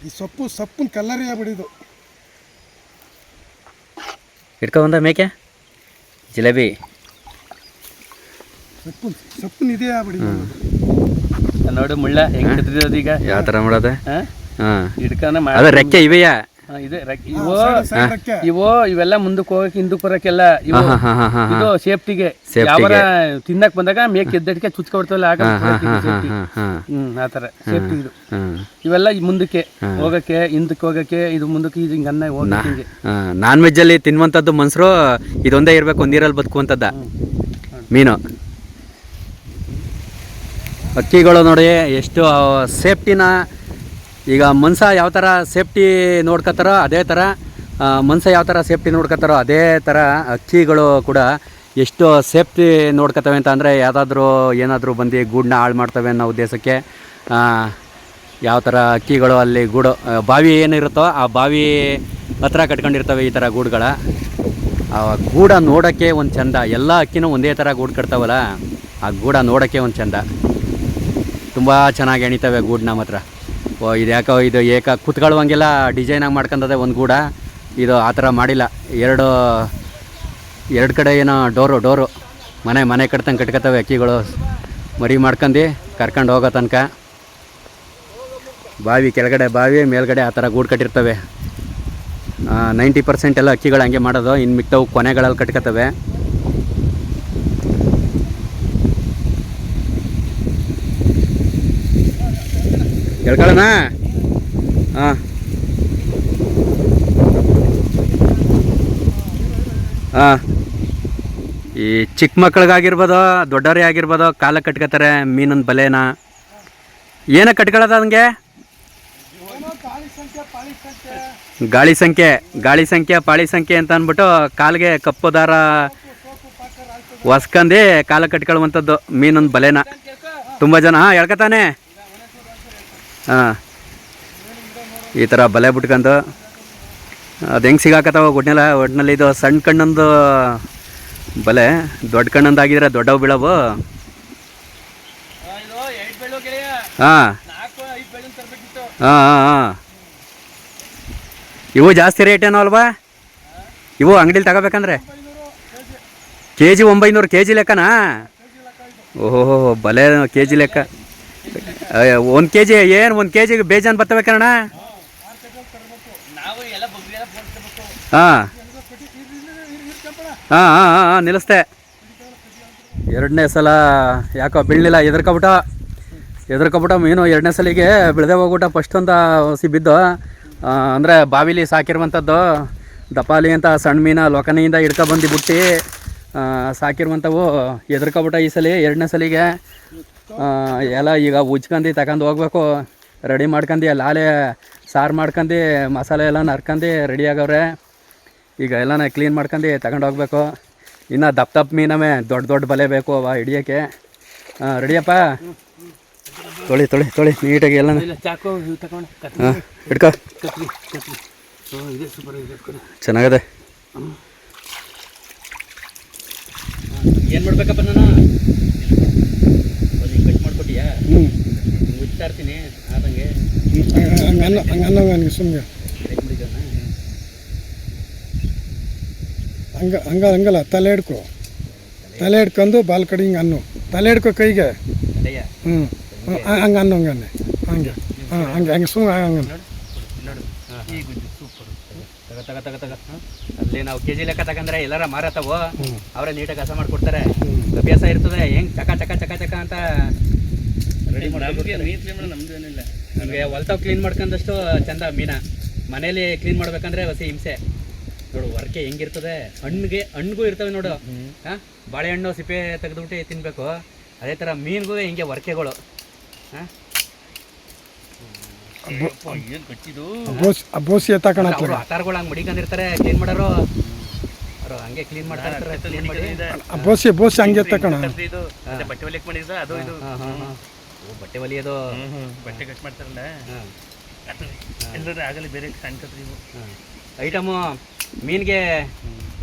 ಈ ಸೊಪ್ಪು ಸೊಪ್ಪಿನ ಕಲ್ಲರೇ ಬಿಡಿದು ಹಿಡ್ಕೊಂಬಂದ ಮೇಕೆ? ಜಿಲೇಬಿ. ಸೊಪ್ಪು ಸೊಪ್ಪಿನ ಇದೆಯಾ ಬಿಡಿದು ನೋಡು ಮುಳ್ಳ ಹೆಂಗ್ ಹಿಡಿದಿರೋದು ಈಗ? ಯಾವ ತರ ಮಾಡೋದೆ? ಹಿಡ್ಕನ ಮಾಡಿ. ಅದು ರೆಕ್ಕೆ ಇವೆಯಾ? ಇದೆ ಇವೋ ಇವು ಇವೆಲ್ಲ ಮುಂದಕ್ಕೆ ಹೋಗಕ್ಕೆ ಹಿಂದಕ್ಕೆ ಬರಕ್ಕೆಲ್ಲ ಇವು. ಹಾಂ ಹಾಂ ಹಾಂ ಹಾಂ ಇದು ಸೇಫ್ಟಿಗೆ. ಯಾವಾಗ ತಿನ್ನಕ್ ಬಂದಾಗ ಮೇಕ್ ಎದ್ದಡಿಕೆ ಚುಚ್ಕೊಡ್ತಾವಲ್ಲ ಆಗ ಸೇಫ್ಟಿ ಹಾಂ ಹಾಂ ಹ್ಮ್ ಆ ಸೇಫ್ಟಿ ಇದು. ಇವೆಲ್ಲ ಈ ಮುಂದಕ್ಕೆ ಹೋಗಕ್ಕೆ ಹಿಂದಕ್ಕೆ ಹೋಗಕ್ಕೆ ಇದು ಮುಂದಕ್ಕೆ ಇದು ಹಿಂಗ ಅನ್ನ ಹೋಗಿ. ನಾನ್ ನಾನ್ ವೆಜ್ಜಲ್ಲಿ ತಿನ್ನುವಂತದ್ದು ಮನ್ಸರು ಇದೊಂದೇ ಇರ್ಬೇಕು ನೀರಲ್ಲಿ ಬದುಕುವಂತದ್ದ ಮೀನು. ಅಕ್ಕಿಗಳು ನೋಡಿ ಎಷ್ಟು ಸೇಫ್ಟಿನ, ಈಗ ಮನ್ಸ ಯಾವ ಥರ ಸೇಫ್ಟಿ ನೋಡ್ಕೋತಾರೋ ಅದೇ ಥರ ಮನುಷ್ಯ ಯಾವ ಥರ ಸೇಫ್ಟಿ ನೋಡ್ಕೋತಾರೋ ಅದೇ ಥರ ಅಕ್ಕಿಗಳು ಕೂಡ ಎಷ್ಟು ಸೇಫ್ಟಿ ನೋಡ್ಕೋತವೆ ಅಂತ ಅಂದರೆ ಯಾವುದಾದ್ರೂ ಏನಾದರೂ ಬಂದು ಗೂಡನ್ನ ಹಾಳು ಮಾಡ್ತವೆ ಅನ್ನೋ ಉದ್ದೇಶಕ್ಕೆ ಯಾವ ಥರ ಅಕ್ಕಿಗಳು ಅಲ್ಲಿ ಗೂಡು ಬಾವಿ ಏನಿರುತ್ತೋ ಆ ಬಾವಿ ಹತ್ರ ಕಟ್ಕೊಂಡಿರ್ತವೆ ಈ ಥರ ಗೂಡುಗಳ. ಆ ಗೂಡ ನೋಡೋಕ್ಕೆ ಒಂದು ಚಂದ, ಎಲ್ಲ ಅಕ್ಕಿನೂ ಒಂದೇ ಥರ ಗೂಡು ಕಟ್ತಾವಲ್ಲ, ಆ ಗೂಡ ನೋಡೋಕ್ಕೆ ಒಂದು ಚಂದ. ತುಂಬ ಚೆನ್ನಾಗಿ ಎಣಿತವೆ ಗೂಡನ್ನ ಮಾತ್ರ. ಓ, ಇದು ಯಾಕೋ ಇದು ಏಕ ಕುತ್ಕೊಳ್ಳುವಂಗೆಲ್ಲ ಡಿಸೈನಾಗಿ ಮಾಡ್ಕೊಂಡದೆ ಒಂದು ಗೂಡ. ಇದು ಆ ಥರ ಮಾಡಿಲ್ಲ. ಎರಡು ಎರಡು ಕಡೆ ಏನೋ ಡೋರು ಡೋರು. ಮನೆ ಮನೆ ಕಟ್ತಂಗೆ ಕಟ್ಕೊತವೆ ಅಕ್ಕಿಗಳು. ಮರಿ ಮಾಡ್ಕೊಂಡು ಕರ್ಕೊಂಡು ಹೋಗೋ ತನಕ. ಬಾವಿ ಕೆಳಗಡೆ ಬಾವಿ, ಮೇಲ್ಗಡೆ ಆ ಥರ ಗೂಡು ಕಟ್ಟಿರ್ತವೆ. ನೈಂಟಿ ಪರ್ಸೆಂಟ್ ಎಲ್ಲ ಅಕ್ಕಿಗಳು ಹಂಗೆ ಮಾಡೋದು. ಇನ್ನು ಮಿಕ್ತವು ಕೊನೆಗಳಲ್ಲಿ ಕಟ್ಕೊತವೆ ಹೇಳ್ಕೊಳ್ಳೋಣ ಹಾಂ. ಹಾಂ. ಈ ಚಿಕ್ಕ ಮಕ್ಳಿಗಾಗಿರ್ಬೋದು ದೊಡ್ಡವರೇ ಆಗಿರ್ಬೋದು, ಕಾಲ ಕಟ್ಕೋತಾರೆ ಮೀನೊಂದು ಬಲೆನ. ಏನ ಕಟ್ಕೊಳ್ಳೋದ ಹಂಗೆ? ಗಾಳಿ ಸಂಖ್ಯೆ ಗಾಳಿ ಸಂಖ್ಯೆ, ಪಾಳಿ ಸಂಖ್ಯೆ ಅಂತ ಅಂದ್ಬಿಟ್ಟು ಕಾಲಿಗೆ ಕಪ್ಪು ದಾರ ಹೊಸ್ಕಂದು ಕಾಲ ಕಟ್ಕೊಳ್ಳುವಂಥದ್ದು ಮೀನೊಂದು ಬಲೆನ. ತುಂಬ ಜನ, ಹಾಂ, ಹೇಳ್ಕತಾನೆ. ಹಾಂ. ಈ ಥರ ಬಲೆ ಬಿಟ್ಕೊಂಡು ಅದು ಹೆಂಗೆ ಸಿಗಾಕತ್ತಾವ ಒಟ್ನೆಲ್ಲ ಒಟ್ಟಿನಲ್ಲಿ ಇದು ಸಣ್ಣ ಕಣ್ಣೊಂದು ಬಲೆ, ದೊಡ್ಡ ಕಣ್ಣೊಂದು ಆಗಿದ್ರೆ ದೊಡ್ಡವು ಬೀಳವು. ಹಾಂ. ಹಾಂ ಹಾಂ ಹಾಂ. ಇವು ಜಾಸ್ತಿ ರೇಟ್ ಏನೋ ಅಲ್ವಾ? ಇವು ಅಂಗಡಿಲಿ ತಗೋಬೇಕಂದ್ರೆ? ಕೆ ಜಿ ಒಂಬೈನೂರು ಕೆ ಜಿ ಲೆಕ್ಕನಾ? ಓಹೋ ಬಲೆ ಕೆ ಜಿ ಲೆಕ್ಕ. ಒಂದು ಕೆ ಜಿ ಏನು ಒಂದು ಕೆ ಜಿಗೆ ಬೇಜಾನ್ ಫೋನ್ ಹಾಂ. ಹಾಂ ಹಾಂ ಹಾಂ ಹಾಂ ನಿಲ್ಲಿಸ್ದೆ ಎರಡನೇ ಸಲ ಯಾಕೋ ಬೀಳಲಿಲ್ಲ ಎದ್ರಕೊಬಿಟ್ಟ ಎದ್ರಕೊಬಿಟ್ಟ ಮೀನು ಎರಡನೇ ಸಲಿಗೆ ಬೆಳೆದೇ ಹೋಗ್ಬಿಟ್ಟ ಫಸ್ಟ್ ಅಂತ ಹಸಿ ಬಿದ್ದು. ಅಂದರೆ ಬಾವಿಲಿ ಸಾಕಿರುವಂಥದ್ದು ದಪಾಲಿ ಅಂತ ಸಣ್ಣ ಮೀನ ಲೊಕನೆಯಿಂದ ಹಿಡ್ಕೊಬಂದು ಬಿಟ್ಟು ಸಾಕಿರುವಂಥವು ಎದ್ರಕೊಬಿಟ್ಟ ಈ ಸಲ ಎರಡನೇ ಸಲಿಗೆ. ಎಲ್ಲ ಈಗ ಉಜ್ಕಂದು ತಗೊಂಡು ಹೋಗ್ಬೇಕು. ರೆಡಿ ಮಾಡ್ಕೊಂಡು ಲಾಲೆ ಸಾರು ಮಾಡ್ಕೊಂಡು ಮಸಾಲೆ ಎಲ್ಲ ನರ್ಕಂಡು ರೆಡಿ ಆಗವ್ರೆ. ಈಗ ಎಲ್ಲನ ಕ್ಲೀನ್ ಮಾಡ್ಕೊಂಡು ತಗೊಂಡು ಹೋಗ್ಬೇಕು. ಇನ್ನು ದಪ್ಪ ದಪ್ಪ ಮೀನವೇ ದೊಡ್ಡ ದೊಡ್ಡ ಬಲೆ ಬೇಕು ಅವ ಹಿಡಿಯೋಕ್ಕೆ. ಹಾಂ ರೆಡಿಯಪ್ಪ? ತೊಳಿ ತೊಳಿ ತೊಳಿ ನೀಟಾಗಿ ಎಲ್ಲ ಹಾಂ ಹಿಡ್ಕೊ ಚೆನ್ನಾಗದೆ. ಏನು ಮಾಡ್ಬೇಕಪ್ಪ ನಾನು? ಮಾಡ್ಕೊಟ್ಟಿಯಾ ಹ್ಞೂ ಮುಚ್ತಾ ಇರ್ತೀನಿ ಆದಂಗೆ. ಹಂಗನ್ನ ಹಂಗನ್ನ ನನಗೆ ಸುಮ್ಮನೆ ಹಂಗ ಹಂಗ ಹಂಗಲ್ಲ ತಲೆ ಹಿಡ್ಕೊ. ತಲೆ ಹಿಡ್ಕೊಂಡು ಬಾಲ್ ಕಡೆ ಹಿಂಗೆ ಅನ್ನು ತಲೆ ಹಿಡ್ಕೊ ಕೈಗೆ. ಹ್ಮ್. ಹ್ಞೂ ಹಂಗೆ ಅನ್ನು ಹಂಗನ್ನೆ ಹಂಗೆ. ಹಾಂ ಹಂಗೆ ಹಂಗೆ ಸುಮ್ಮನೆ ಹಂಗೆ ನೋಡು ಈಗ ಸೂಪರ್ ತಗ ತಗ ತಗ. ಅಲ್ಲಿ ನಾವು ಕೆ ಜಿ ಲೆಕ್ಕ ತಗಂದ್ರೆ ಎಲ್ಲಾರ ಮಾರತ್ತವೋ. ಅವರೇ ನೀಟಾಗಿ ಕಸ ಮಾಡ್ಕೊಡ್ತಾರೆ. ಅಭ್ಯಾಸ ಇರ್ತದೆ. ಹೆಂಗ್ ಚಕ ಚಕ ಚಕ ಚಕ ಅಂತ ರೆಡಿ ನಮಗೆ ಹೊಲ್ತಾವ್ ಕ್ಲೀನ್ ಮಾಡ್ಕೊಂಡಷ್ಟು ಚಂದ ಮೀನ. ಮನೇಲಿ ಕ್ಲೀನ್ ಮಾಡ್ಬೇಕಂದ್ರೆ ಹೊಸ ಹಿಂಸೆ. ನೋಡು ವರ್ಕೆ ಹೆಂಗಿರ್ತದೆ? ಹಣ್ಣಿಗೆ ಹಣ್ಣಿಗೂ ಇರ್ತವೆ ನೋಡು. ಹಾಂ? ಬಾಳೆಹಣ್ಣು ಸಿಪ್ಪೆ ತೆಗೆದುಬಿಟ್ಟು ತಿನ್ಬೇಕು. ಅದೇ ತರ ಮೀನ್ಗೂ ಹಿಂಗೆ ವರ್ಕೆಗಳು. ಹಾಂ? ಬೋಸ್ ಹಂಗೆ ಮಡಿಕೊಂಡಿರ್ತಾರೆ ಕ್ಲೀನ್ ಮಾಡೋರು. ಅವರು ಹಂಗೆ ಕ್ಲೀನ್ ಮಾಡ್ತಾರೆ ಕ್ಲೀನ್ ಮಾಡಿ. ಬೋಸಿ ಬೋಸಿ ಹಂಗೆ ಎತ್ತಕಣ ಬಟ್ಟೆ ಹೊಲಿಕ್ ಮಾಡಿದ್ರೆ ಅದು ಇದು. ಹಾಂ ಹಾಂ. ಬಟ್ಟೆ ಒಲಿಯೋದು. ಬಟ್ಟೆ ಕಟ್ ಮಾಡ್ತಾರಲ್ಲ. ಹಾಂ. ಎಲ್ಲರೂ ಆಗಲಿ ಬೇರೆ ಕಾಣ್ಕತ್ರಿ ಕತ್ರಿ ಇವು. ಐಟಮು ಮೀನಿಗೆ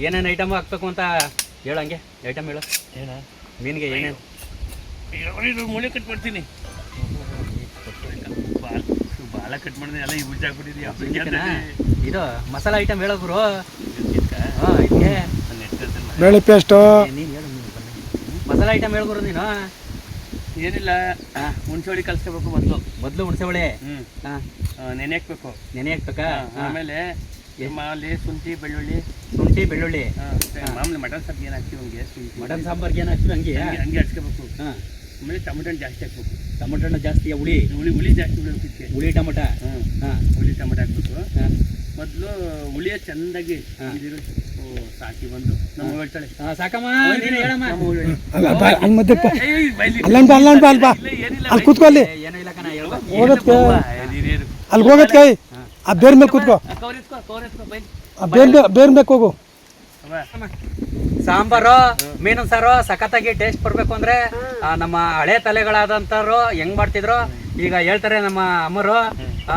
ಏನೇನು ಐಟಮು ಹಾಕ್ಬೇಕು ಅಂತ ಹೇಳು ಹಂಗೆ. ಐಟಮ್ ಹೇಳು. ಏನ? ಮೀನಿಗೆ ಏನೇನು? ಇದು ಮೂಳೆ ಕಟ್ ಮಾಡ್ತೀನಿ. ಬಾಲ ಬಾಲ ಕಟ್ ಮಾಡಿದ್ರೆ ಎಲ್ಲ ಯೂಸ್ ಆಗ್ಬಿಟ್ಟಿದೆ ಇದಕ್ಕೆನಾ? ಇದು ಮಸಾಲ ಐಟಮ್ ಹೇಳೋ ಗುರು. ಹಾಂ ಇದಕ್ಕೆ. ಬೇಳೆ ಪೇಸ್ಟು. ನೀನು ಹೇಳು ನೀನು ಬನ್ನಿ. ಮಸಾಲ ಐಟಮ್ ಹೇಳ್ಬರು ನೀನು. ಏನಿಲ್ಲ ಹುಣ್ಸೋಳಿ ಕಲ್ಸ್ಕೋಬೇಕು ಮೊದಲು. ಮೊದಲು ಹುಣಸೆ ಹೊಳೆ ಹ್ಞೂ ಹಾಂ ನೆನೆ ಹಾಕ್ಬೇಕು. ನೆನೆ ಹಾಕ್ಬೇಕಾ? ಆಮೇಲೆ ಮಾಲಿ ಶುಂಠಿ ಬೆಳ್ಳುಳ್ಳಿ. ಶುಂಠಿ ಬೆಳ್ಳುಳ್ಳಿ. ಮಾಮೂಲಿ ಮಟನ್ ಸಾಂಬಾರ್ಗೆ ಏನು ಹಾಕ್ತೀವಿ ಹಂಗೆ ಶುಂಠಿ. ಮಟನ್ ಸಾಂಬಾರ್ಗೆ ಏನು ಹಾಕ್ತೀವಿ ಹಂಗೆ? ಹಂಗೆ ಹಚ್ಕೋಬೇಕು ಹಾಂ. ಆಮೇಲೆ ಟೊಮೆಟೊ ಜಾಸ್ತಿ ಹಾಕ್ಬೇಕು. ಟಮಟಣ್ಣ ಜಾಸ್ತಿ ಹುಳಿ? ಹುಳಿ ಹುಳಿ ಜಾಸ್ತಿ ಹುಳಿ ಹುಳಿ ಟೊಮೊಟ? ಹಾಂ. ಹುಳಿ ಟೊಮೆಟೊ ಹಾಕ್ಬೇಕು. ಮೊದಲು ಹುಳಿಯ ಚೆಂದಾಗಿ ಸಾಕಿ ಬಂದು. ನಮ್ಮ ಹೇಳ್ತಾಳೆ. ಸಾಕಮ್ಮ. ನೀನು ಹೇಳಮ್ಮ. ಅಲ್ಲ ಬಾ ಅಲ್ಲಿ ಮಧ್ಯೆ ಬಾ. ಏಯ್, ಬೈಲಿ. ಅಲ್ಲನ್ ಬಾ ಅಲ್ಲನ್ ಬಾ ಅಲ್ಲಿ ಬಾ. ಇಲ್ಲ, ಏನಿಲ್ಲ ಅಲ್ಲಿ ಅಲ್ಲಿ. ಏ, ಏನೂ ಇಲ್ಲ ಕಣ ಹೇಳ್ಬೇಕು ಹೋಗತ್ಕೆ ಅಲ್ಲಿ ಹೋಗತ್ ಕೈ. ಆ ಬೇರ್ ಮೇಲೆ ಕೂತ್ಕೋ. ಕವರ್ ಎತ್ಕೋ ಕವರ್ ಎತ್ಕೋ ಬೈಲಿ. ಆ ಬೇರ್ ಬೇ- ಬೇರ್ ಮೇಲೆ ಹೋಗು ಸಾಂಬಾರು ಮೀನು ಸಾರು ಸಖತ್ತಾಗಿ ಟೇಸ್ಟ್ ಬರಬೇಕು ಅಂದ್ರೆ ಆ, ನಮ್ಮ ಹಳೆ ತಲೆಗಳಾದಂಥವ್ರು ಹೆಂಗ್ ಮಾಡ್ತಿದ್ರು? ಈಗ ಹೇಳ್ತಾರೆ ನಮ್ಮ ಅಮ್ಮರು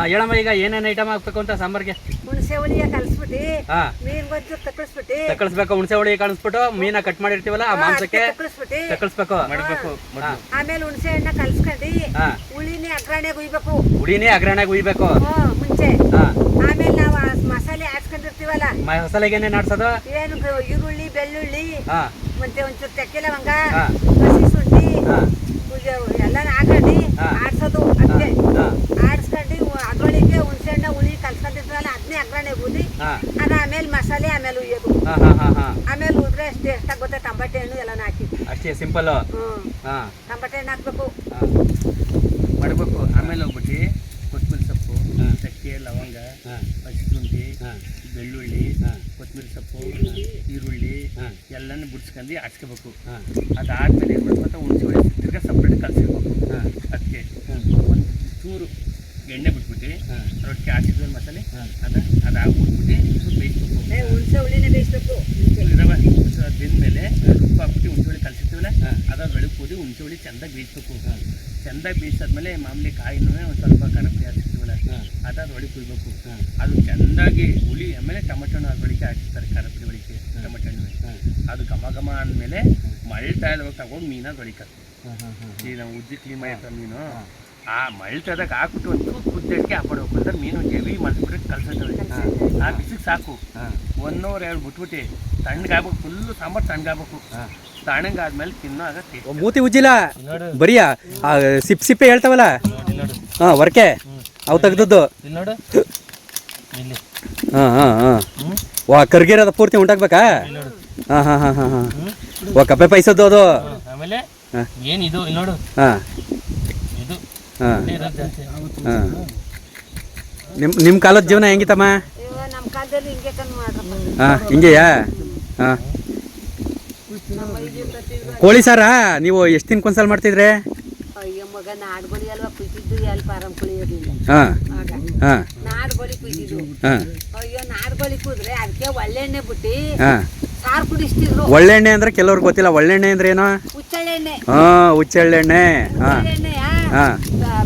ಹೇಳಮ್ಮ ಈಗ ಏನೇನು ಐಟಮ್ ಹಾಕ್ಬೇಕು ಅಂತ ಸಾಂಬಾರ್ಗೆ? ಹುಣಸೆ ಹುಳಿಯ ಕಲ್ಸ್ಬಿಟ್ಟು ಹಾ. ಮೀನ್ ಗೊಜ್ಜು ತಕ್ಕಳಿಸ್ಬಿಟ್ಟು. ತಕ್ಕಳಿಸ್ಬೇಕು ಹುಣಸೆ ಹುಳಿ ಕಾಣಿಸ್ಬಿಟ್ಟು ಮೀನ ಕಟ್ ಮಾಡಿರ್ತೀವಲ್ಲ ಆ ಮಾಂಸಕ್ಕೆ ತಕ್ಕಳಿಸ್ಬಿಟ್ಟು. ತಕ್ಕಳಿಸ್ಬೇಕು. ಮಾಡಬೇಕು ಹಾ. ಆಮೇಲೆ ಹುಣಸೆ ಹಣ್ಣ ಕಲ್ಸ್ಕೊಂಡು ಹಾ. ಹುಳಿನೆ ಅಗ್ರಣೆ ಹುಯ್ಬೇಕು. ಹುಳಿನೇ ಅಗ್ರಣೆಗೆ ಹುಯ್ಬೇಕು. ಹ್ಮ್, ಮುಂಚೆ. ಹಾ. ಆಮೇಲೆ ನಾವು ಆ ಮಸಾಲೆ ಹಾಕ್ಸ್ಕೊಂಡಿರ್ತೀವಲ್ಲ ಮಸಾಲೆಗೆ ಏನೇನು ಆಡ್ಸೋದು ಏನು ಗ- ಈರುಳ್ಳಿ ಬೆಳ್ಳುಳ್ಳಿ ಹಾ. ಮತ್ತೆ ಒಂಚೂರು ತೆಕ್ಕೆ ಲವಂಗ ಹಾ. ಹಸಿ ಶುಂಠಿ ಹಾ. ಎಲ್ಲ ಹಾಕೊಂಡು ಹಾ. ಆಡ್ಸೋದು ಹಾ ಆಡ್ಸ್ಕೊಂಡು ಅದ್ರೊಳಗೆ ಹುಣಸೆ ಹಣ್ಣ ಹುಳಿ ಕಲ್ಸ್ಕೊಂಡಿರ್ತೀವಲ್ಲ ಊದಿ ಹಾ. ಅದ ಆಮೇಲೆ ಮಸಾಲೆ ಆಮೇಲೆ ಉಯ್ಯೋದು ಹಾ ಹಾ ಹಾ ಹಾ. ಆಮೇಲೆ ಉದ್ರೆ ಅಷ್ಟೇ ಎಷ್ಟಾಗ ಗೊತ್ತೆ ಟಮಾಟೆ ಹಣ್ಣು ಎಲ್ಲ ಹಾಕಿ. ಅಷ್ಟೇ ಸಿಂಪಲ್. ಟಮಾಟೆ ಹಣ್ಣು ಹಾಕ್ಬೇಕು. ಹಾ. ಮಾಡಬೇಕು. ಆಮೇಲೆ ಹೋಗ್ಬಿಟ್ಟು ಕೊತ್ತಂಬರಿ ಸೊಪ್ಪು ಹಾ. ಚಕ್ಕೆ ಲವಂಗ ಹಾ. ಹಸಿ ಶುಂಠಿ ಹಾ. ಬೆಳ್ಳುಳ್ಳಿ ಹಾ. ಕೊತ್ತಂಬರಿ ಸೊಪ್ಪು ಈರುಳ್ಳಿ ಎಲ್ಲನೂ ಬಿಡ್ಸ್ಕೊಂಡು ಹಾಕ್ಸ್ಕೋಬೇಕು ಅದಾದ್ಮೇಲೆ ಏನು ಮಾಡ್ಬೇಕು ಹುಣಸೆ ಹುಳಿ ತಿರ್ಗಾ ಸಪ್ರೇಟ್ ಕಲಸಿರ್ಬೇಕು. ಅದಕ್ಕೆ ಒಂದು ಚೂರು ಎಣ್ಣೆ ಬಿಟ್ಬಿಟ್ಟು ರೊಟ್ಟಿ ಮಸಾಲೆ ಅದ ಅದು ಹಾಕ್ಬಿಟ್ಬಿಟ್ಟು ಬೇಯಿಸ್ಬೇಕು ಏ, ಹುಣ್ಸೆ ಹುಳಿನೇ ಬೇಯಿಸ್ಬೇಕು. ರವೆ ಬೆಂದ್ಮೇಲೆ ಉಪ್ಪು ಹಾಕ್ಬಿಟ್ಟು ಹುಣಸೆ ಹುಳಿ ಕಲಸಿರ್ತೀವಲ್ಲ ಅದಾಗ ಬೆಳಗ್ಗೆ ಕೂಡಿ ಹುಣಸೆ ಹುಳಿ ಚೆಂದಾಗಿ ಬೇಯಿಸ್ಬೇಕು ಚೆಂದಾಗಿ ಬೇಯಿಸಾದ್ಮೇಲೆ ಮಾಮೂಲಿ ಕಾಯಿನೂ ಒಂದು ಸ್ವಲ್ಪ ಕಣಕ್ಕೆ ಹಾಕ್ಸಿರ್ತೀವಲ್ಲ ಅದಾದ ಒಳಗೆ ಕುಯ್ಬೇಕು ಅದು ಚೆಂದಾಗಿ ಹುಳಿ ಆಮೇಲೆ ಟೊಮೆಟೊನು ಅದ್ರ ಒಳಗೆ ಹಾಕಿರ್ತಾರೆ ಕರಪುಡಿ ಒಳಗೆ ಟೊಮೆಟೊ ಅದು ಘಮ ಘಮ ಅಂದಮೇಲೆ ಮಳ್ತಾ ಇಲ್ವಾಗ ತಗೊಂಡು ಮೀನಾಗ ಹೊಡಿತಾರೆ ಈ ನಾವು ಉಜ್ಜಿ ಕ್ಲೀನ್ ಮಾಡಿರ್ತಾರೆ ಮೀನು. ಆ ಮಳ್ತದಾಗ ಹಾಕ್ಬಿಟ್ಟು ಒಂದು ಚೂರು ಕುದ್ದಕ್ಕೆ ಹಾಕ್ಬಿಡ್ಬೇಕು ಅಂದ್ರೆ ಮೀನು ಜವಿ ಮಲ್ಸ್ಬಿಟ್ಟು ಕಲ್ಸೋದು ಆ ಬಿಸಿಗೆ ಸಾಕು. ಒನ್ ಅವರ್ ಎರಡು ಬಿಟ್ಬಿಟ್ಟು. ತಣ್ಣಗಾಗ್ಬೇಕು ಫುಲ್ಲು ಸಾಂಬಾರು ತಣ್ಣಗಾಗ್ಬೇಕು. ತಣ್ಣಗಾದ್ಮೇಲೆ ತಿನ್ನೋ ಆಗತ್ತೆ. ಮೂತಿ ಉಜ್ಜಿಲ್ಲ? ಬರೀ ಆ, ಸಿಪ್ ಸಿಪ್ಪೆ ಹೇಳ್ತಾವಲ್ಲ? ಹಾಂ ವರ್ಕೆ. ಅವು ತೆಗ್ದದ್ದು. ಇಲ್ಲಿ ನೋಡು. ಇಲ್ಲಿ. ಹಾಂ ಹಾಂ ಹಾಂ. ವಾ ಕರ್ಗಿರೋದ ಪೂರ್ತಿ ಉಂಟಾಗ್ಬೇಕಾ? ಹಾಂ ಹಾಂ ಹಾಂ ಹಾಂ ಹಾಂ. ವಾ ಕಪ್ಪೆ ಪೈಸದ್ದು ಅದು. ಆಮೇಲೆ ಹಾ. ಏನಿದು ಇಲ್ಲಿ ನೋಡು. ಹಾಂ. ಹಾಂ. ನಿಮ್ಮ ನಿಮ್ಮ ಕಾಲದ ಜೀವನ ಹೆಂಗಿತ್ತಮ್ಮ? ಇವ ನಮ್ಮ ಕಾಲದಲ್ಲಿ ಹಿಂಗೆ ಮಾಡ್ರಪ್ಪ. ಹಾಂ ಹಿಂಗೆಯಾ? ಹಾಂ. ನಮ್ಮ ಕೋಳಿ ಸಾರಾ ನೀವು ಎಷ್ಟು ದಿನಕ್ಕೊಂದ್ಸಲ ಮಾಡ್ತಿದ್ರೆ? ಹಾಂ. ಆಗ. ಹಾಂ. ನಾಡ್ಗೋಳಿ ಕುಯ್ತಿದ್ದು. ಹಾಂ. ಅಯ್ಯೋ ನಾಡ್ಗೋಳಿ ಕುದ್ರೆ ಅದಕ್ಕೆ ಒಳ್ಳೆಣ್ಣೆ ಬಿಟ್ಟು. ಹಾಂ. ಸಾರು ಕುಡಿಸ್ತಿದ್ರು. ಒಳ್ಳೆಣ್ಣೆ ಅಂದ್ರೆ ಕೆಲವ್ರಿಗೆ ಗೊತ್ತಿಲ್ಲ ಒಳ್ಳೆಣ್ಣೆ ಅಂದ್ರೆ ಏನು? ಹಾ ಹಾಂ ಹುಚ್ಚೆಳ್ಳೆಣ್ಣೆ. ಹಾ. ಹಾ.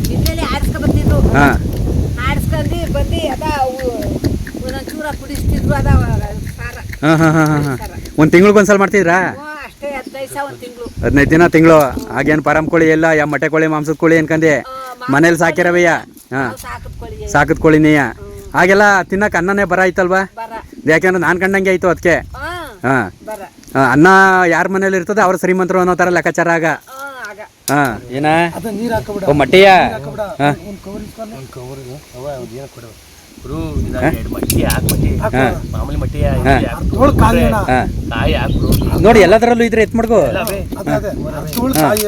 ಮಿಲ್ಲಲ್ಲಿ ಆಡಿಸ್ಕೊ ಬರ್ತಿದ್ರು ಹಾಂ. ಆಡ್ಸ್ಕೊಂಡು ಬಂದು ಅದ ಅವು ಒಂದೊಂದು ಚೂರ ಕುಡಿಸ್ತಿದ್ರು ಅದ ಸಾರ. ಹಾಂ ಹಾಂ ಹಾಂ ಹಾಂ ಹಾಂ. ಒಂದು ಸಲ ಮಾಡ್ತಿದ್ರಾ? ಹ್ಞೂ, ಅಷ್ಟೇ ಹದಿನೈದು ಸಾವಿರ ಒಂದು ತಿಂಗಳು. ಹದಿನೈದು ದಿನ ತಿಂಗಳು. ಹಾಗೇನು ಪರಂ ಕೋಳಿ ಎಲ್ಲ ಯಾ ಮೊಟ್ಟೆ ಕೋಳಿ ಮಾಂಸದ ಕೋಳಿ ಅನ್ಕಂದೆ. ಮನೇಲಿ ಸಾಕಿರವಯ್ಯ? ಹಾಂ. ಸಾಕದ್ ಕೊಳಿ ಸಾಕದ ಕೋಳಿನೇಯ ಆಗೆಲ್ಲ ತಿನ್ನಕ್ಕೆ ಅನ್ನನೇ ಬರ ಆಯ್ತಲ್ವಾ? ಬರ. ಯಾಕೆಂದ್ರೆ ನಾನು ಕಂಡಂಗೆ ಆಯ್ತು ಅದಕ್ಕೆ ಹಾ ಅನ್ನ ಯಾರ ಮನೇಲಿ ಇರ್ತದೆ ಅವ್ರ ಶ್ರೀಮಂತರು ಅನ್ನೋ ಥರ ಲೆಕ್ಕಾಚಾರ ಆಗ. ಹಾ ಹಾಂ ಏನ? ಅದ ನೀರು ಹಾಕಬಿಡ. ಓ ಮಟ್ಟೆಯ? ಹಾಂ. ಒಂದು ಕವರ್ ಇಸ್ಕೊಂಡು. ಒಂದು ಕವರ್ಗು ಅವ ಏನು ಕೊಡು. ಗುರು ಇದಾಗ ಎರಡು ಮಟ್ಟಿ ಹಾಕ್ಬಿಟ್ಟು ಹಾಂ. ಮಾಮೂಲಿ ಮಟ್ಟಿ ತೋಳು ಕಾಯಿ ಅಣ್ಣ. ಹಾಂ. ಕಾಯಿ ಹಾಕ್ಬಿಡು ನೋಡಿ ಎಲ್ಲದರಲ್ಲೂ ಇದ್ರೆ ಎತ್ ಮಾಡ್ಕೋ ತೋಳು ಕಾಯಿ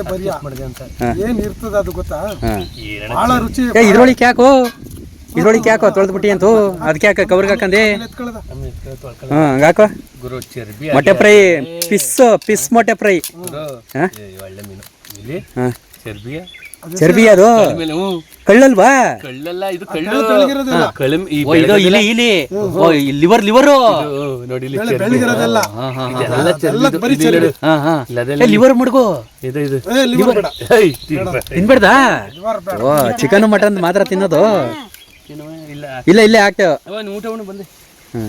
ಮಾಡಿದೆ ಅಂತ. ಏನ್ ಇರ್ತದ ಅದು ಗೊತ್ತಾ? ಹಾಂ. ಬಹಳ ರುಚಿ. ಇದ್ರೊಳಗೆ ಯಾಕೋ ಇದ್ರೊಳಗೆ ಯಾಕೋ ತೊಳೆದ್ಬಿಟ್ಟಿ ಅಂತೂ? ಅದಕ್ಕೆ ಯಾಕೆ ಕವರ್ಗೆ ಹಾಕಂದೆ? ಗುರು ಚರ್ಬಿ ಮೊಟ್ಟೆ ಫ್ರೈ ಪಿಸ್ ಪಿಸ್ ಮೊಟ್ಟೆ ಫ್ರೈ. ಹಾಂ? ಒಳ್ಳೆ ಮೀನು. ಚರ್ಬಿ ಚರ್ಬಿ ಅದು ಕಳ್ಳಲ್ವಾ? ಕಳ್ಳಲ್ಲ ಇದು ಕಳ್ಳು. ಲಿವರ್ ಲಿವರು ನೋಡಿ ಲಿವರ್ ಮುಡ್ಗೋ. ಇದು ಇದು. ತಿನ್ಬೇಡ್ದಾ? ಓ ಚಿಕನ್ ಮಟನ್ ಮಾತ್ರ ತಿನ್ನೋದು? ತಿನ್ನುವ? ಇಲ್ಲ. ಇಲ್ಲ ಇಲ್ಲೇ ಹಾಕ್ತೇವೆ. ಊಟ ಬಂದೆ. ಹ್ಞೂ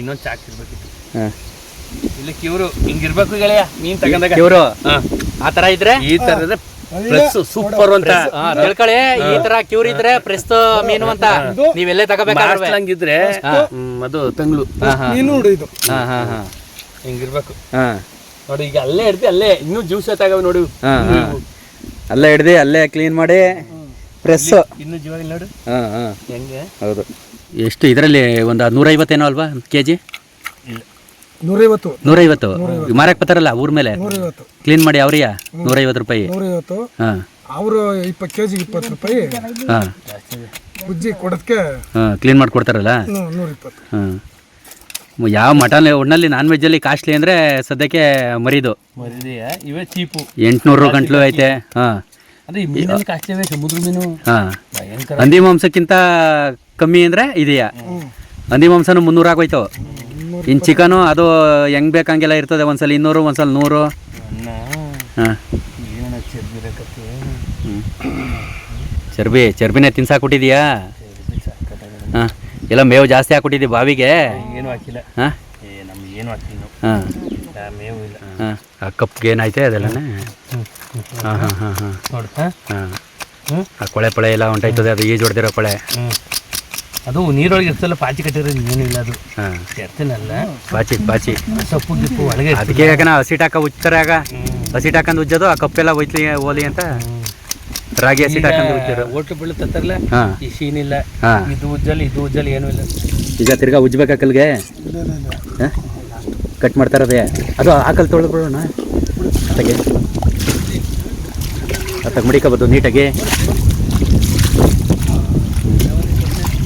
ಇನ್ನೊಂದು ಚಾಕ್ ಇರ್ಬೇಕಿತ್ತು ಹಾಂ. ಇಲ್ಲ ಕ್ಯೂರು ಹಿಂಗಿರ್ಬೇಕು ಗೆಳೆಯ ನೀನ್ ತಗೊಂಡಾಗ. ಇವರು. ಆ ತರ ಇದ್ರೆ? ಈ ತರ ಇದ್ರೆ ಪ್ರೆಸ್ ಸೂಪರ್ ಅಂತ. ತಿಳ್ಕೊಳ್ಳಿ ಈ ತರ ಕ್ಯೂರ್ ಇದ್ರೆ ಪ್ರೆಸ್ ಮೀನು ಅಂತ. ನೀವೆಲ್ಲೇ ತಗೋಬೇಕಾದ್ರೆ ಹಂಗಿದ್ರೆ ಅದು ತಂಗ್ಳು. ನೀನು ನೋಡು ಇದು. ಹಾ ಹಾ ಹಾ. ಹಿಂಗಿರ್ಬೇಕು. ಹಾ. ನೋಡಿ ಈಗ ಅಲ್ಲೇ ಹಿಡ್ದು ಅಲ್ಲೇ ಇನ್ನೂ ಜ್ಯೂಸ್ ತಗೋ ನೋಡು. ಹಾ ಹಾ. ಅಲ್ಲೇ ಹಿಡ್ದು ಅಲ್ಲೇ ಕ್ಲೀನ್ ಮಾಡಿ ಪ್ರೆಸ್ ಇನ್ನು ಜೀವ ನೋಡು. ಹಾ ಹಾ. ಹೆಂಗೆ? ಹೌದು. ಎಷ್ಟು ಇದರಲ್ಲಿ ಒಂದು ನೂರೈವತ್ತೇನೋ ಅಲ್ವಾ ಕೆ ಜಿ ನೂರೈವತ್ತು. ನೂರೈವತ್ತು. ಮಾರಕ್ಕೆ ಬರ್ತಾರಲ್ಲ ಊರ್ ಮೇಲೆ? ನೂರೈವತ್ತು. ಕ್ಲೀನ್ ಮಾಡಿ ಅವ್ರಿಯ? ನೂರೈವತ್ತು ರೂಪಾಯಿ. ನೂರೈವತ್ತು. ಹಾಂ. ಅವರು ಇಪ್ಪತ್ತು ಕೆ ಜಿಗೆ ಇಪ್ಪತ್ತು ರೂಪಾಯಿ. ಹಾಂ. ಬುಜ್ಜಿ ಕೊಡೋದಕ್ಕೆ ಹಾಂ ಕ್ಲೀನ್ ಮಾಡಿ ಕೊಡ್ತಾರಲ್ಲ? ನೂರಿಪ್ಪತ್ತು ಹಾಂ. ಯಾವ ಮಟನ್ ಒಣ್ಣಲ್ಲಿ ನಾನ್ ವೆಜ್ಜಲ್ಲಿ ಕಾಸ್ಟ್ಲಿ ಅಂದರೆ ಸದ್ಯಕ್ಕೆ ಮರಿದು. ಮರಿದೆಯಾ ಇವೇ ಚೀಪು. ಎಂಟುನೂರು ಗಂಟ್ಲು ಐತೆ. ಹಾಂ. ಅಂದ್ರೆ ಈ ಮೀನಲ್ಲಿ ಕಾಸ್ಟ್ಲಿ ಸಮುದ್ರ ಮೀನು. ಹಾಂ. ಭಯಂಕರ. ಹಂದಿ ಮಾಂಸಕ್ಕಿಂತ ಕಮ್ಮಿ ಅಂದರೆ ಇದೆಯಾ? ಹಂದಿ ಮಾಂಸನು ಮುನ್ನೂರು ಆಗೋಯ್ತು ಇನ್ನು ಚಿಕನು ಅದು ಹೆಂಗ್ ಬೇಕಂಗೆಲ್ಲ ಇರ್ತದೆ. ಒಂದ್ಸಲ ಇನ್ನೂರು ಒಂದ್ಸಲ ನೂರು. ಹಾಂ. ಚರ್ಬಿ ಚರ್ಬಿನೇ ತಿನ್ಸಾಕ್ಬಿಟ್ಟಿದ್ಯಾ ಹಾಂ. ಎಲ್ಲ ಮೇವು ಜಾಸ್ತಿ ಹಾಕ್ಬಿಟ್ಟಿದ್ದಿ ಬಾವಿಗೆ? ಏನು ಹಾಕಿಲ್ಲ. ಹಾಂ. ಏನು ಹಾಂ. ಆ ಮೇವು ಇಲ್ಲ. ಹಾಂ. ಆ ಕಪ್ಗೆ ಏನೈತೆ ಅದೆಲ್ಲನೇ? ಹಾಂ ಹಾಂ ಹಾಂ ಹಾಂ. ಹಾಂ. ಆ ಕೊಳೆ ಪಳೆ ಎಲ್ಲ ಹೊಂಟಾಯ್ತದೆ. ಅದು ಈಜು ಹೊಡೆದಿರೋ ಕೊಳೆ. ಅದು ನೀರೊಳಗೆ ಇರ್ತಲ್ಲ ಪಾಚಿ ಕಟ್ಟಿರೋದು ಏನಿಲ್ಲ ಇಲ್ಲ ಅದು. ಹಾಂ. ಕೆರ್ತನಲ್ಲ ಪಾಚಿ ಪಾಚಿ. ಸೊಪ್ಪು ಗಿಪ್ಪು ಒಳಗೆ ಅದಕ್ಕೆ ಯಾಕನ ಹಸಿಟ್ ಹಾಕ ಉಜ್ತಾರೆ ಆಗ? ಹಸಿಟ್ ಹಾಕಂದು ಉಜ್ಜೋದು ಆ ಕಪ್ಪೆಲ್ಲ ಹೋಯ್ತ್ಲಿ ಓಲಿ ಅಂತ ರಾಗಿ ಹಸಿಟ್ ಹಾಕಂದು ಉಜ್ಜೋದು. ಓಟು ಬೀಳುತ್ತಲ್ಲ ಈ ಇಲ್ಲ. ಇದು ಉಜ್ಜಲ್ ಇದು ಉಜ್ಜಲ್ ಏನೂ ಇಲ್ಲ. ಈಗ ತಿರ್ಗಾ ಉಜ್ಬೇಕಾ ಕಲ್ಗೆ ಕಟ್ ಮಾಡ್ತಾರದೆ? ಅದು ಆಕಲ್ ತೊಳೆದ್ಬಿಡೋಣ ಅತ್ತಗೆ ಮಡಿಕೋಬೋದು ನೀಟಾಗಿ.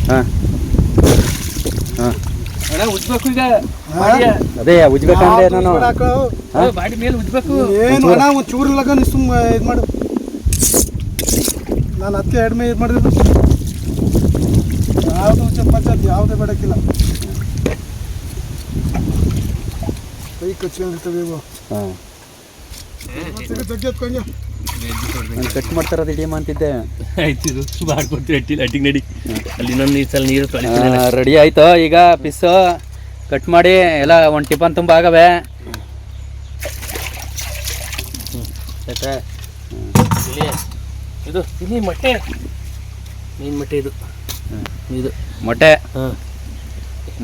ಹಾಂ. ಹಾಂ. ಉಜ್ಬೇಕು ಈಗ. ಅದೇ ಉಜ್ಬೇಕಂದ್ರೆ ನಾನು ಬಾಡಿ ಮೇಲೆ ಉಜ್ಬೇಕು ಏನು ಅಣ್ಣ ಒಂದು ಚೂರು ಲಗನ್ ಸುಮ್ಮ ಇದು ಮಾಡು. ನಾನು ಅತ್ತೆ ಎರಡು ಮೇ ಇದು ಮಾಡಿದ್ರು ಯಾವುದು ಪಂಚಾಯತ್ ಯಾವುದೇ ಬೇಡಕ್ಕಿಲ್ಲ. ಕೈ ಕಚ್ಕೊಂಡಿರ್ತವೆ ಇವು. ಹಾಂ. ಜಗ್ಗಿ ಎತ್ಕೊಂಡ್ಯ. ಕಟ್ ಮಾಡ್ತಾರದು ಹಿಡಿಯಮ್ಮ ಅಂತಿದ್ದೆ ಆಯ್ತು ಇದು ಮಾಡ್ಕೊಡ್ತೀವಿ ಅಟ್ಟಿ ಅಟ್ಟಿಗೆ ನಡಿ. ಅಲ್ಲಿ ಇನ್ನೊಂದು ಈ ಸಲ ನೀರು ರೆಡಿ ಆಯ್ತು. ಈಗ ಪಿಸ್ಸು ಕಟ್ ಮಾಡಿ ಎಲ್ಲ ಒಂದು ಟಿಫನ್ ತುಂಬ ಆಗವೆ. ಇದು ಇಲ್ಲಿ ಮೊಟ್ಟೆ. ಮೀನು ಮೊಟ್ಟೆ ಇದು. ಇದು. ಮೊಟ್ಟೆ. ಹಾಂ.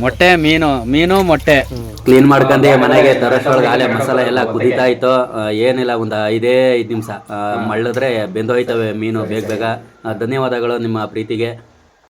ಮೊಟ್ಟೆ, ಮೀನು ಮೀನು, ಮೊಟ್ಟೆ. ಕ್ಲೀನ್ ಮಾಡ್ಕೊಂಡು ಮನೆಗೆ ತರಷ್ಟೊಳಗೆ ಆಲೆ ಮಸಾಲೆ ಎಲ್ಲ ಕುದೀತಾ ಇತ್ತು ಏನಿಲ್ಲ, ಒಂದು ಐದೇ ಐದು ನಿಮಿಷ. ಮಳ್ಳಿದ್ರೆ ಬೆಂದೋಯ್ತವೆ ಮೀನು ಬೇಗ ಬೇಗ. ಧನ್ಯವಾದಗಳು ನಿಮ್ಮ ಪ್ರೀತಿಗೆ.